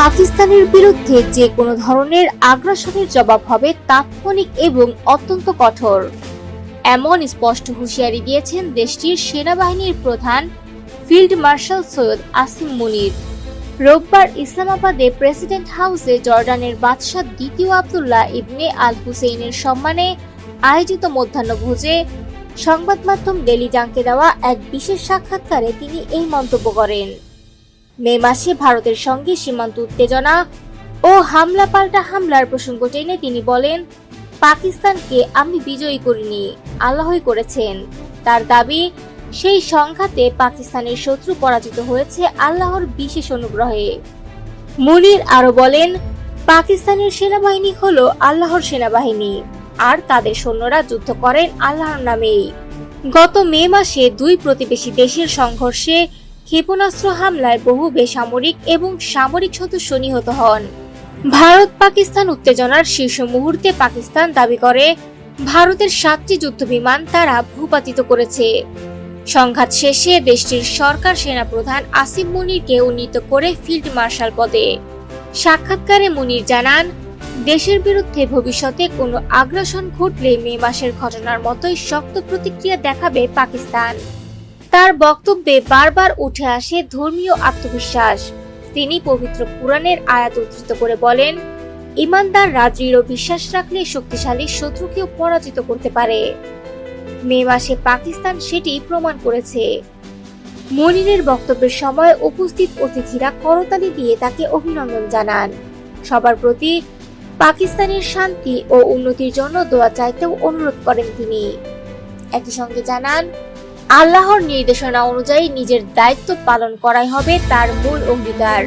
পাকিস্তানের বিরুদ্ধে যে কোনো ধরনের আগ্রাসনের জবাব হবে তাৎক্ষণিক এবং অত্যন্ত কঠোর। এমন স্পষ্ট হুঁশিয়ারি দিয়েছেন দেশটির সেনাবাহিনীর প্রধান ফিল্ড মার্শাল সৈয়দ আসিম মুনির। রোববার ইসলামাবাদে প্রেসিডেন্ট হাউসে জর্ডানের বাদশাহ দ্বিতীয় আবদুল্লাহ ইবনে আল হুসেইনের সম্মানে আয়োজিত মধ্যাহ্নভোজে সংবাদ মাধ্যম ডেলি জাংকে দেওয়া এক বিশেষ সাক্ষাৎকারে তিনি এই মন্তব্য করেন। মে মাসে ভারতের সঙ্গে সীমান্ত উত্তেজনা ও হামলা পাল্টা হামলার প্রসঙ্গ টেনে তিনি বলেন, পাকিস্তানকে আমি বিজয়ী করিনি, আল্লাহই করেছেন। তার দাবি, সেই সংঘাতে পাকিস্তানের শত্রু পরাজিত হয়েছে আল্লাহর বিশেষ অনুগ্রহে। মুনির আরও বলেন, পাকিস্তানের সেনাবাহিনী হলো আল্লাহর সেনাবাহিনী, আর তাদের সৈন্যরা যুদ্ধ করেন আল্লাহর নামেই। গত মে মাসে দুই প্রতিবেশী দেশের সংঘর্ষে ক্ষেপণাস্ত্র হামলায় বহু বেসামরিক এবং সামরিক সদস্য নিহত হন। ভারত পাকিস্তান উত্তেজনার শীর্ষ মুহূর্তে পাকিস্তান দাবি করে, ভারতের সাতটি যুদ্ধবিমান তারা ভূপাতিত করেছে। সংঘাত শেষে দেশটির সরকার সেনাপ্রধান আসিফ মুনিরকে উন্নীত করে ফিল্ড মার্শাল পদে। সাক্ষাৎকারে মুনির জানান, দেশের বিরুদ্ধে ভবিষ্যতে কোনো আগ্রাসন ঘটলে মে মাসের ঘটনার মতোই শক্ত প্রতিক্রিয়া দেখাবে পাকিস্তান। তার বক্তব্যে বারবার উঠে আসে ধর্মীয় আত্মবিশ্বাস। তিনি পবিত্র পুরাণের আয়াত উদ্ধৃত করে বলেন ইমানদাররা দৃঢ় বিশ্বাস রাখলে শক্তিশালী শত্রুকেও পরাজিত করতে পারে। মে মাসে পাকিস্তান সেটি প্রমাণ করেছে। মনিরের বক্তব্যের সময় উপস্থিত অতিথিরা করতালি দিয়ে তাকে অভিনন্দন জানান। সবার প্রতি পাকিস্তানের শান্তি ও উন্নতির জন্য দোয়া চাইতেও অনুরোধ করেন তিনি। একই সঙ্গে জানান আল্লাহর নির্দেশনা অনুযায়ী নিজের দায়িত্ব পালন করাই হবে তার মূল অঙ্গীকার।